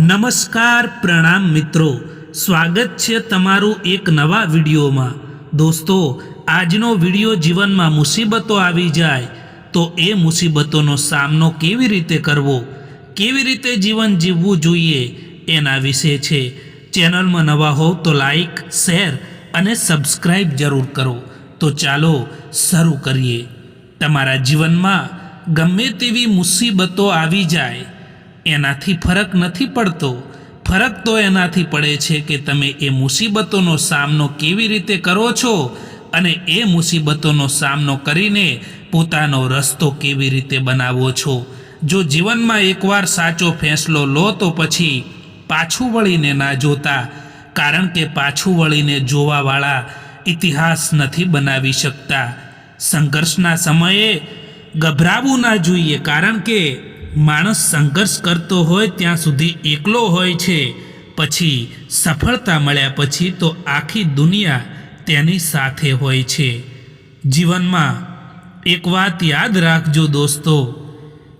નમસ્કાર પ્રણામ મિત્રો. સ્વાગત છે તમારું એક નવા વિડીયોમાં. દોસ્તો, આજનો વીડિયો જીવનમાં મુસીબતો આવી જાય, તો એ મુસીબતોનો સામનો કેવી રીતે કરવો? કેવી રીતે જીવન જીવવું જોઈએ? એના વિશે છે. ચેનલમાં નવા હોવ તો લાઈક, શેર અને સબસ્ક્રાઈબ જરૂર કરો. તો ચાલો શરૂ કરીએ. તમારા જીવનમાં ગમે તેવી મુસીબતો આવી જાય એનાથી ફરક નથી પડતો. ફરક તો એનાથી પડે છે કે તમે એ મુસીબતોનો સામનો કેવી રીતે કરો છો અને એ મુસીબતોનો સામનો કરીને પોતાનો રસ્તો કેવી રીતે બનાવો છો. જો જીવનમાં એકવાર સાચો ફેંસલો લો તો પછી પાછું વળીને ના જોતા, કારણ કે પાછું વળીને જોવાવાળા ઇતિહાસ નથી બનાવી શકતા. સંઘર્ષના સમયે ગભરાવું ના જોઈએ, કારણ કે માણસ સંઘર્ષ કરતો હોય ત્યાં સુધી એકલો હોય છે. પછી સફળતા મળ્યા પછી તો આખી દુનિયા તેની સાથે હોય છે. જીવનમાં એક વાત યાદ રાખજો દોસ્તો,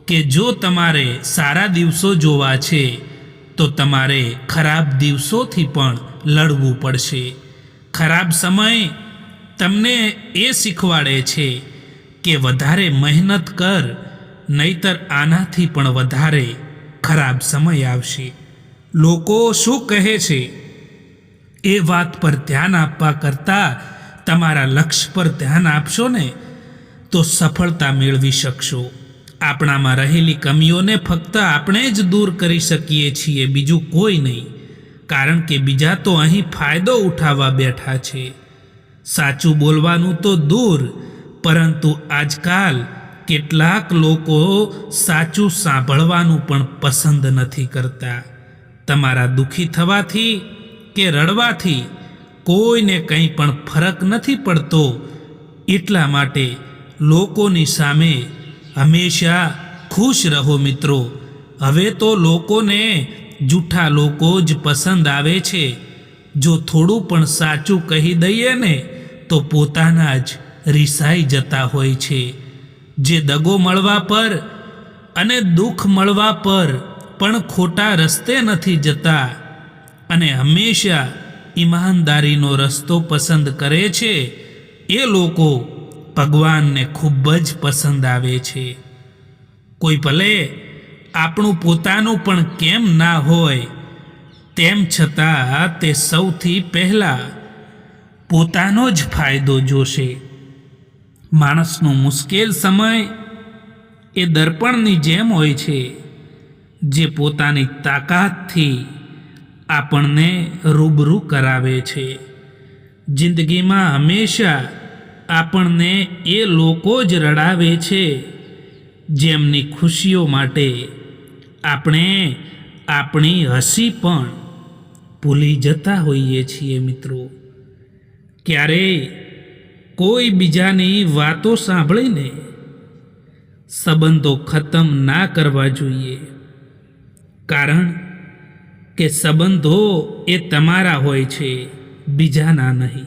કે જો તમારે સારા દિવસો જોવા છે, તો તમારે ખરાબ દિવસોથી પણ લડવું પડશે. ખરાબ સમય તમને એ શીખવાડે છે કે વધારે મહેનત કર નહીતર આનાથી પણ વધારે ખરાબ સમય આવશે. લોકો શું કહે છે? એ વાત પર ધ્યાન આપવા કરતાં તમારા લક્ષ્ય પર ધ્યાન આપશો ને, તો સફળતા મેળવી શકશો. આપણામાં રહેલી કમીઓને ફક્ત આપણે જ દૂર કરી શકીએ છીએ, બીજું કોઈ નહીં. કારણ કે બીજા તો અહીં ફાયદો ઉઠાવવા બેઠા છે. સાચું બોલવાનું તો દૂર, પરંતુ આજકાલ કેટલાક લોકો સાચું સાંભળવાનું પણ પસંદ નથી કરતા. તમારા દુઃખી થવાથી કે રડવાથી કોઈને કંઈ પણ ફરક નથી પડતો. એટલા માટે લોકોની સામે હંમેશા ખુશ રહો મિત્રો. હવે તો લોકોને જૂઠા લોકો જ પસંદ આવે છે. જો થોડું પણ સાચું કહી દઈએ ને, તો પોતાના જ રિસાઈ જતા હોય છે. જે દગો મળવા પર અને દુઃખ મળવા પર પણ ખોટા રસ્તે નથી જતા. અને હંમેશા ઈમાનદારીનો રસ્તો પસંદ કરે છે. એ લોકો ભગવાનને ખૂબ જ પસંદ આવે છે. કોઈ ભલે આપણું પોતાનું પણ કેમ ના હોય, તેમ છતાં તે સૌથી પહેલાં પોતાનો જ ફાયદો જોશે. માણસનો મુશ્કેલ સમય એ દર્પણની જેમ હોય છે, જે પોતાની તાકાતથી આપણને રૂબરૂ કરાવે છે. જિંદગીમાં હંમેશા આપણને એ લોકો જ રડાવે છે, જેમની ખુશીઓ માટે આપણે આપણી હસી પણ ભૂલી જતા હોઈએ છીએ મિત્રો. ક્યારેય કોઈ બીજાની વાતો સાંભળીને સંબંધો ખતમ ના કરવા જોઈએ. કારણ કે સંબંધો એ તમારા હોય છે, બીજાના નહીં.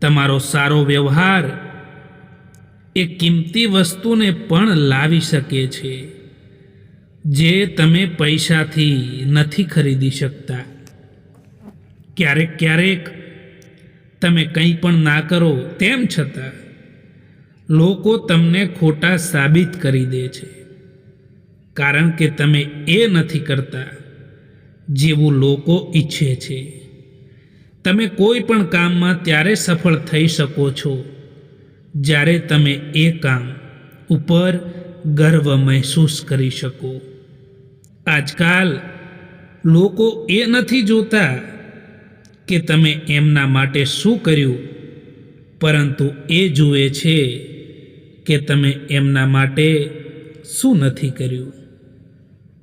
તમારો સારો વ્યવહાર એ કિંમતી વસ્તુને પણ લાવી શકે છે, જે તમે પૈસાથી નથી ખરીદી શકતા. ક્યારેક ક્યારેક તમે કંઈ પણ ના કરો તેમ છતાં, લોકો તમને ખોટા સાબિત કરી દે છે. કારણ કે તમે એ નથી કરતા જેવું લોકો ઈચ્છે છે. તમે કોઈ પણ કામમાં ત્યારે સફળ થઈ શકો છો, જ્યારે તમે એ કામ ઉપર ગર્વ મહેસૂસ કરી શકો. આજકાલ લોકો એ નથી જોતા કે તમે એમના માટે શું કર્યું? પરંતુ એ જુએ છે કે તમે એમના માટે શું નથી કર્યું.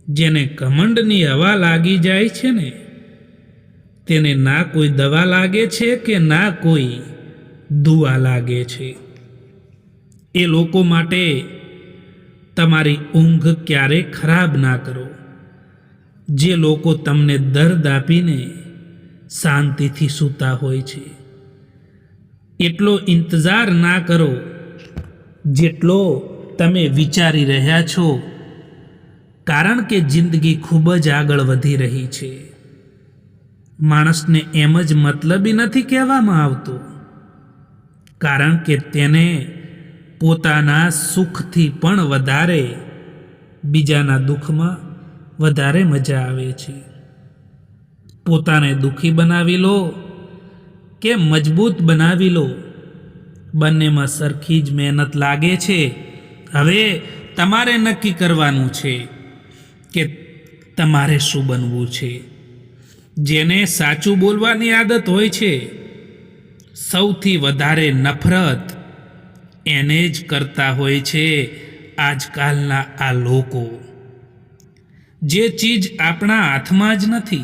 જેને ઘમંડની હવા લાગી જાય છે ને, તેને ના કોઈ દવા લાગે છે કે ના કોઈ દુઆ લાગે છે? એ લોકો માટે તમારી ઊંઘ ક્યારે ખરાબ ના કરો? જે લોકો તમને દર્દ આપીને શાંતિથી સૂતા હોય છે. એટલો ઇંતજાર ના કરો જેટલો તમે વિચારી રહ્યા છો, કારણ કે જિંદગી ખૂબ જ આગળ વધી રહી છે. માણસને એમ જ મતલબી નથી કહેવામાં આવતું, કારણ કે તેને પોતાના સુખથી પણ વધારે, બીજાના દુઃખમાં વધારે મજા આવે છે. પોતાને દુઃખી બનાવી લો કે મજબૂત બનાવી લો. બંનેમાં સરખી જ મહેનત લાગે છે. હવે તમારે નક્કી કરવાનું છે કે તમારે શું બનવું છે. જેને સાચું બોલવાની આદત હોય છે, સૌથી વધારે નફરત એને જ કરતા હોય છે આજકાલના આ લોકો. જે ચીજ આપણા હાથમાં જ નથી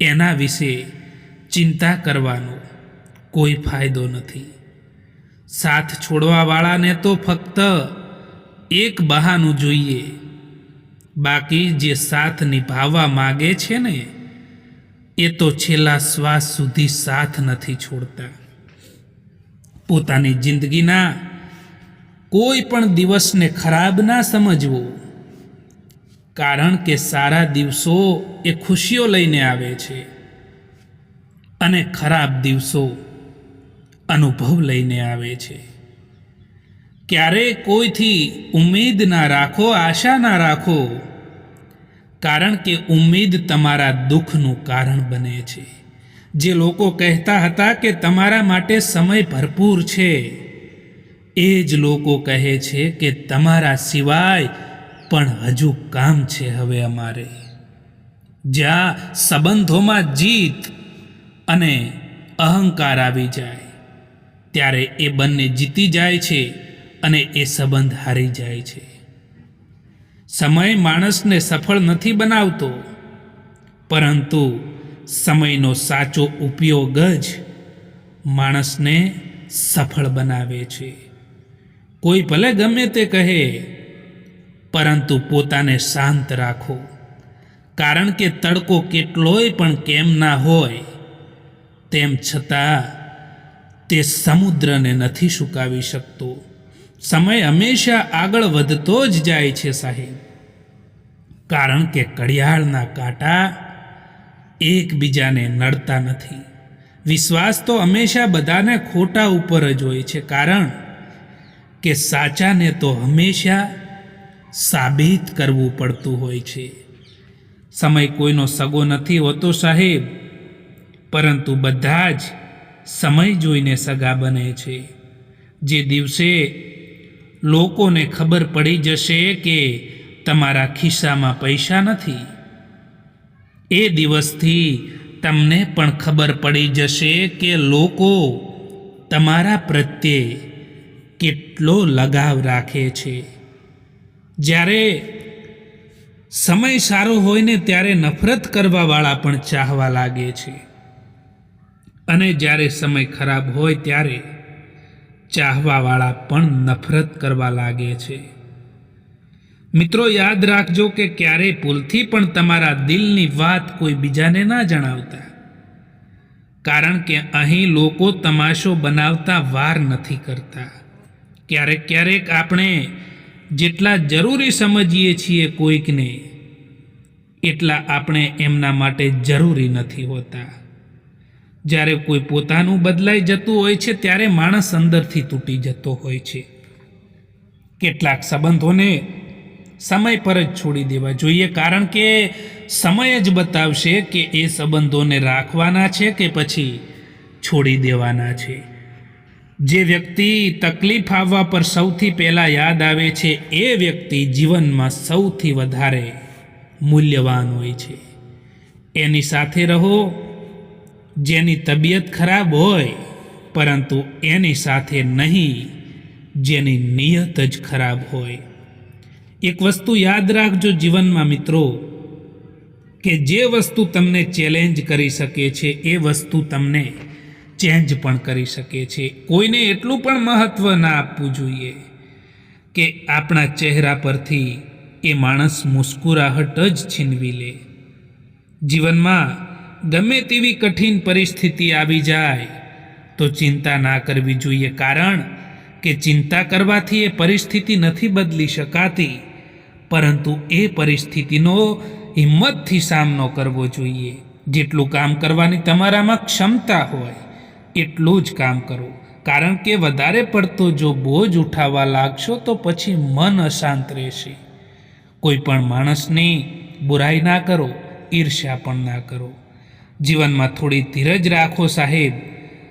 એના વિશે ચિંતા કરવાનો કોઈ ફાયદો નથી. સાથ છોડવાવાળાને તો ફક્ત એક બહાનું જોઈએ. બાકી જે સાથ નિભાવવા માગે છે ને, એ તો છેલ્લા શ્વાસ સુધી સાથ નથી છોડતા. પોતાની જિંદગીના કોઈ પણ દિવસને ખરાબ ના સમજવો કારણ કે સારા દિવસો એ ખુશીઓ લઈને આવે છે અને ખરાબ દિવસો અનુભવ લઈને આવે છે. ક્યારેય કોઈથી ઉમ્મીદ ના રાખો, આશા ના રાખો, કારણ કે ઉમેદ તમારા દુઃખનું કારણ બને છે. જે લોકો કહેતા હતા કે તમારા માટે સમય ભરપૂર છે, એ જ લોકો કહે છે કે તમારા સિવાય પણ હજુ કામ છે હવે અમારે. જ્યાં સંબંધોમાં જીત અને અહંકાર આવી જાય, ત્યારે એ બંને જીતી જાય છે અને એ સંબંધ હારી જાય છે. સમય માણસને સફળ નથી બનાવતો, પરંતુ સમયનો સાચો ઉપયોગ જ માણસને સફળ બનાવે છે. કોઈ ભલે ગમે તે કહે પરંતુ પોતાને શાંત રાખો. કારણ કે તડકો કેટલોય પણ કેમ ના હોય, તેમ છતાં તે સમુદ્રને નથી સુકાવી શકતો. સમય હંમેશા આગળ વધતો જ જાય છે સાહેબ. કારણ કે ઘડિયાળના કાંટા એકબીજાને નડતા નથી. વિશ્વાસ તો હંમેશા બધાને ખોટા ઉપર જ હોય છે. કારણ કે સાચાને તો હંમેશા સાબિત કરવું પડતું હોય છે. સમય કોઈનો સગો નથી હોતો સાહેબ, પરંતુ બધા જ સમય જોઈને સગા બને છે. જે દિવસે લોકોને ખબર પડી જશે કે તમારા ખિસ્સામાં પૈસા નથી, એ દિવસથી તમને પણ ખબર પડી જશે કે લોકો તમારા પ્રત્યે કેટલો લગાવ રાખે છે. જ્યારે સમય સારો હોય ને ત્યારે નફરત કરવાવાળા પણ ચાહવા લાગે છે. અને જ્યારે સમય ખરાબ હોય ત્યારે ચાહવાવાળા પણ નફરત કરવા લાગે છે. મિત્રો, યાદ રાખજો કે ક્યારેય ભૂલથી પણ તમારા દિલની વાત કોઈ બીજાને ના જણાવતા. કારણ કે અહીં લોકો તમાશો બનાવતા વાર નથી કરતા. ક્યારેક ક્યારેક આપણે જેટલા જરૂરી સમજીએ છીએ કોઈકને, એટલા આપણે એમના માટે જરૂરી નથી હોતા. જ્યારે કોઈ પોતાનું બદલાઈ જતું હોય છે, ત્યારે માણસ અંદરથી તૂટી જતો હોય છે. કેટલાક સંબંધોને સમય પર જ છોડી દેવા જોઈએ, કારણ કે સમય જ બતાવશે કે એ સંબંધોને રાખવાના છે કે પછી છોડી દેવાના છે. જે વ્યક્તિ તકલીફ આવવા પર સૌથી પહેલાં યાદ આવે છે, એ વ્યક્તિ જીવનમાં સૌથી વધારે મૂલ્યવાન હોય છે. એની સાથે રહો, જેની તબિયત ખરાબ હોય, પરંતુ એની સાથે નહીં, જેની નિયત જ ખરાબ હોય. એક વસ્તુ યાદ રાખજો જીવનમાં મિત્રો, કે જે વસ્તુ તમને ચેલેન્જ કરી શકે છે, એ વસ્તુ તમને ચેન્જ પણ કરી શકે છે. કોઈને એટલું પણ મહત્ત્વ ના આપવું જોઈએ કે આપણા ચહેરા પરથી એ માણસ મુસ્કુરાહટ જ છીનવી લે. જીવનમાં ગમે તેવી કઠિન પરિસ્થિતિ આવી જાય તો ચિંતા ના કરવી જોઈએ કારણ કે ચિંતા કરવાથી એ પરિસ્થિતિ નથી બદલી શકાતી. પરંતુ એ પરિસ્થિતિનો હિંમતથી સામનો કરવો જોઈએ. જેટલું કામ કરવાની તમારામાં ક્ષમતા હોય એટલું જ કામ કરો. કારણ કે વધારે પડતો જો બોજ ઉઠાવવા લાગશો તો પછી મન અશાંત રહેશે. કોઈ પણ માણસની બુરાઈ ના કરો, ઈર્ષ્યા પણ ના કરો. જીવનમાં થોડી ધીરજ રાખો સાહેબ.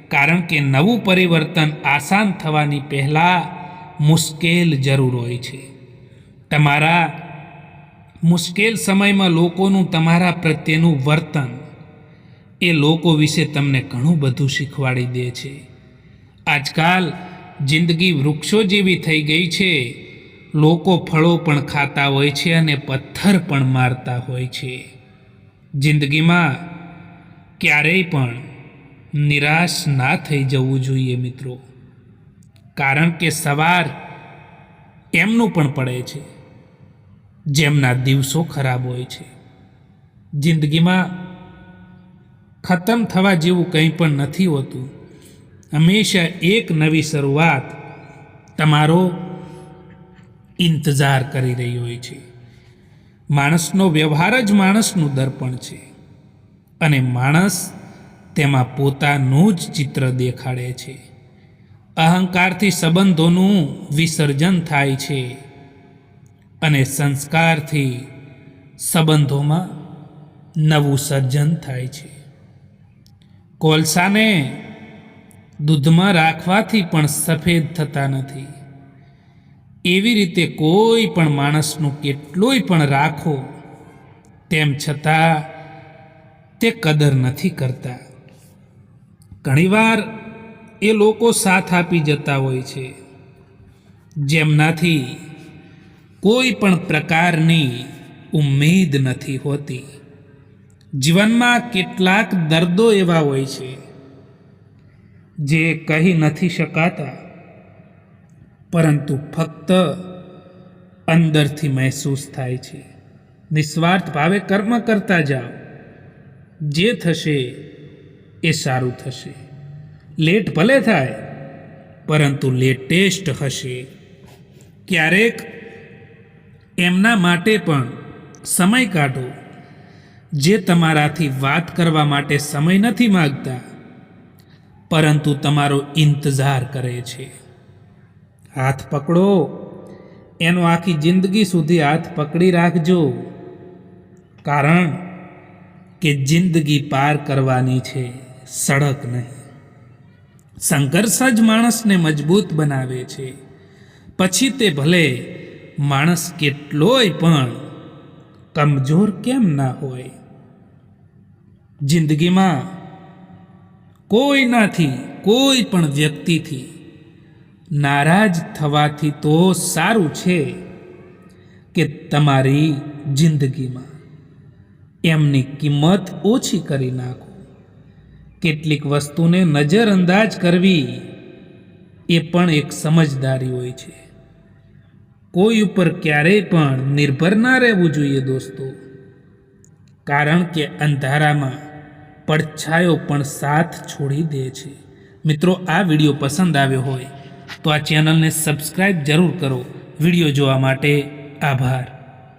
કારણ કે નવું પરિવર્તન આસાન થવાની પહેલાં મુશ્કેલ જરૂર હોય છે. તમારા મુશ્કેલ સમયમાં લોકોનું તમારા પ્રત્યેનું વર્તન એ લોકો વિશે તમને ઘણું બધું શીખવાડી દે છે. આજકાલ જિંદગી વૃક્ષો જેવી થઈ ગઈ છે. લોકો ફળો પણ ખાતા હોય છે અને પથ્થર પણ મારતા હોય છે. જિંદગીમાં ક્યારેય પણ નિરાશ ના થઈ જવું જોઈએ મિત્રો. કારણ કે સવાર એમનું પણ પડે છે. જેમના દિવસો ખરાબ હોય છે. જિંદગીમાં ખતમ થવા જેવું કંઈ પણ નથી હોતું. હંમેશા એક નવી શરૂઆત તમારો ઇંતજાર કરી રહી હોય છે. માણસનો વ્યવહાર જ માણસનું દર્પણ છે. અને માણસ તેમાં પોતાનું જ ચિત્ર દેખાડે છે. અહંકારથી સંબંધોનું વિસર્જન થાય છે. અને સંસ્કારથી સંબંધોમાં નવું સર્જન થાય છે. કોલસાને દૂધમાં રાખવાથી પણ સફેદ થતા નથી. એવી રીતે કોઈ પણ માણસનું કેટલુંય પણ રાખો, તેમ છતાં તે કદર નથી કરતા. ઘણીવાર એ લોકો સાથ આપી જતા હોય છે. જેમનાથી કોઈ પણ પ્રકારની ઉમેદ નથી હોતી. જીવનમાં કેટલાક દર્દો એવા હોય છે જે કહી નથી શકાતા, પરંતુ ફક્ત અંદરથી મહેસૂસ થાય છે. નિસ્વાર્થ ભાવે કર્મ કરતા જાઓ. જે થશે એ સારું થશે. લેટ ભલે થાય, પરંતુ લેટેસ્ટ હશે. ક્યારેક એમના માટે પણ સમય કાઢો. જે તમારાથી વાત કરવા માટે સમય નથી માગતા, પરંતુ તમારો ઇંતજાર કરે છે. હાથ પકડો. એનો આખી જિંદગી સુધી હાથ પકડી રાખજો. કારણ કે જિંદગી પાર કરવાની છે સડક નહીં. સંઘર્ષ જ માણસને મજબૂત બનાવે છે. પછી તે ભલે માણસ કેટલોય પણ કમજોર કેમ ના હોય જિંદગીમાં કોઈનાથી કોઈ પણ વ્યક્તિથી નારાજ થવાથી તો સારું છે કે તમારી જિંદગીમાં એમની કિંમત ઓછી કરી નાખો. કેટલીક વસ્તુને નજરઅંદાજ કરવી એ પણ એક સમજદારી હોય છે. કોઈ ઉપર ક્યારેય પણ નિર્ભર ના રહેવું જોઈએ દોસ્તો. કારણ કે અંધારામાં પડછાયો પણ સાથ છોડી દે છે. મિત્રો, આ વીડિયો પસંદ આવ્યો હોય તો આ ચેનલને સબસ્ક્રાઈબ જરૂર કરો. વીડિયો જોવા માટે આભાર.